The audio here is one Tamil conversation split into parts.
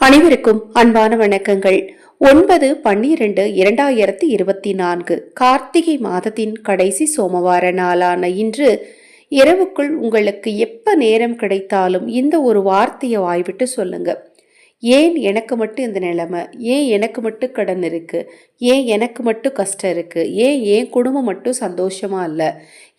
அனைவருக்கும் அன்பான வணக்கங்கள். ஒன்பது பன்னிரண்டு இரண்டாயிரத்தி இருபத்தி நான்கு கார்த்திகை மாதத்தின் கடைசி சோமவார நாளான இன்று இரவுக்குள் உங்களுக்கு எப்ப நேரம் கிடைத்தாலும் இந்த ஒரு வார்த்தையை வாய்விட்டு சொல்லுங்க. ஏன் எனக்கு மட்டும் இந்த நிலைமை? ஏன் எனக்கு மட்டும் கடன் இருக்குது ஏன் எனக்கு மட்டும் கஷ்டம் இருக்குது ஏன் என் குடும்பம் மட்டும் சந்தோஷமாக இல்லை?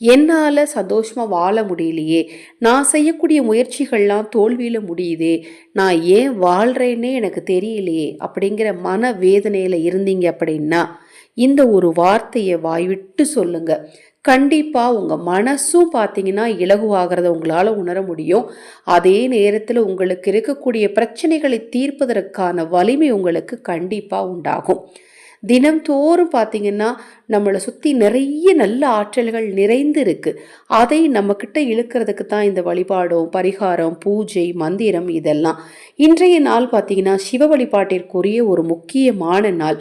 என்னால் சந்தோஷமாக வாழ முடியலையே. நான் செய்யக்கூடிய முயற்சிகள்லாம் தோல்வியில் முடியுதே. நான் ஏன் வாழ்கிறேன்னே எனக்கு தெரியலையே. அப்படிங்கிற மன வேதனையில் இருந்தீங்க அப்படின்னா இந்த ஒரு வார்த்தையை வாய்விட்டு சொல்லுங்கள் கண்டிப்பாக உங்கள் மனசும் பார்த்தீங்கன்னா இலகுவாகிறத உங்களால் உணர முடியும். அதே நேரத்தில் உங்களுக்கு இருக்கக்கூடிய பிரச்சனைகளை தீர்ப்பதற்கான வலிமை உங்களுக்கு கண்டிப்பாக உண்டாகும். தினம்தோறும் பார்த்தீங்கன்னா நம்மளை சுற்றி நிறைய நல்ல ஆற்றல்கள் நிறைந்து இருக்கு. அதை நம்மக்கிட்ட இழுக்கிறதுக்கு தான் இந்த வழிபாடும் பரிகாரம் பூஜை மந்திரம் இதெல்லாம். இன்றைய நாள் பார்த்தீங்கன்னா சிவ வழிபாட்டிற்குரிய ஒரு முக்கியமான நாள்.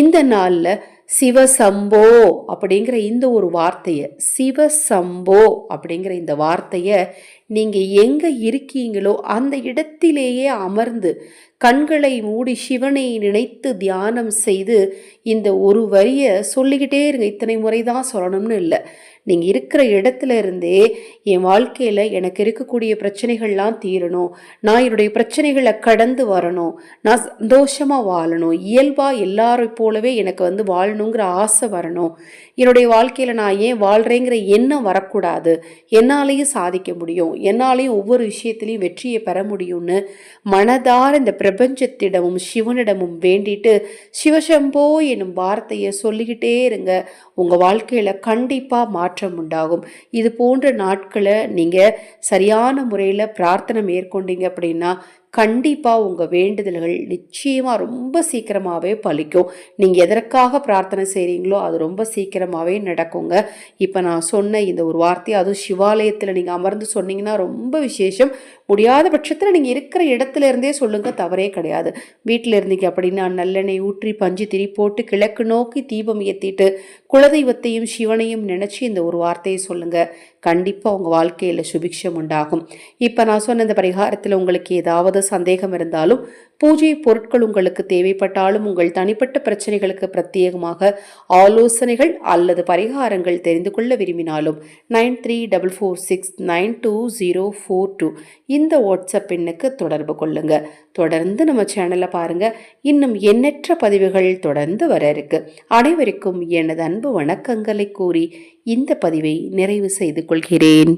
இந்த நாளில் சிவசம்போ அப்படிங்கிற இந்த ஒரு வார்த்தையை சிவசம்போ அப்படிங்கிற இந்த வார்த்தையை நீங்கள் எங்கே இருக்கீங்களோ அந்த இடத்திலேயே அமர்ந்து கண்களை மூடி சிவனை நினைத்து தியானம் செய்து இந்த ஒரு வரியை சொல்லிக்கிட்டே இருங்க. இத்தனை முறை தான் சொல்லணும்னு இல்லை. நீங்கள் இருக்கிற இடத்துல இருந்தே என் வாழ்க்கையில் எனக்கு இருக்கக்கூடிய பிரச்சனைகள்லாம் தீரணும். நான் என்னுடைய பிரச்சனைகளை கடந்து வரணும். நான் சந்தோஷமாக வாழணும். இயல்பாக எல்லாரை போலவே எனக்கு வந்து வாழணுங்கிற ஆசை வரணும். என்னுடைய வாழ்க்கையில் நான் ஏன் வாழ்கிறேங்கிற எண்ணம் வரக்கூடாது. என்னாலேயும் சாதிக்க முடியும். என்னாலேயும் ஒவ்வொரு விஷயத்துலையும் வெற்றியை பெற முடியும்னு மனதார இந்த பிரபஞ்சத்திடமும் சிவனிடமும் வேண்டிட்டு சிவசம்போ என்னும் வார்த்தையை சொல்லிக்கிட்டே இருங்க. உங்கள் வாழ்க்கையில் கண்டிப்பாக மாற்றம் உண்டாகும். இது போன்ற நாட்களை நீங்கள் சரியான முறையில் பிரார்த்தனை மேற்கொண்டீங்க அப்படின்னா கண்டிப்பாக உங்கள் வேண்டுதல்கள் நிச்சயமாக ரொம்ப சீக்கிரமாகவே பலிக்கும். நீங்கள் எதற்காக பிரார்த்தனை செய்கிறீங்களோ அது ரொம்ப சீக்கிரமாகவே நடக்குங்க. இப்போ நான் சொன்ன இந்த ஒரு வார்த்தை அதுவும் சிவாலயத்தில் நீங்கள் அமர்ந்து சொன்னீங்கன்னா ரொம்ப விசேஷம். முடியாத பட்சத்தில் நீங்கள் இருக்கிற இடத்துல இருந்தே சொல்லுங்கள் தவறே கிடையாது. வீட்டில் இருந்தீங்க அப்படின்னா நல்லெண்ணெய் ஊற்றி பஞ்சு திரி போட்டு கிழக்கு நோக்கி தீபம் ஏற்றிட்டு குலதெய்வத்தையும் சிவனையும் நினச்சி இந்த ஒரு வார்த்தையை சொல்லுங்கள் கண்டிப்பாக உங்கள் வாழ்க்கையில் சுபிக்ஷம் உண்டாகும். இப்போ நான் சொன்ன இந்த பரிகாரத்தில் உங்களுக்கு ஏதாவது சந்தேகம் இருந்தாலும் பூஜை பொருட்கள் உங்களுக்கு தேவை தேவைப்பட்டாலும் உங்கள் தனிப்பட்ட பிரச்சனைகளுக்கு பிரத்யேகமாக ஆலோசனைகள் அல்லது பரிகாரங்கள் தெரிந்து கொள்ள விரும்பினாலும் nine three double four six nine two zero four two இந்த வாட்ஸ்அப் எண்ணுக்கு தொடர்பு கொள்ளுங்க. தொடர்ந்து நம்ம சேனலை பாருங்க. இன்னும் எண்ணற்ற பதிவுகள் தொடர்ந்து வர இருக்கு. அனைவருக்கும் எனது அன்பு வணக்கங்களை கூறி இந்த பதிவை நிறைவு செய்து கொள்கிறேன்.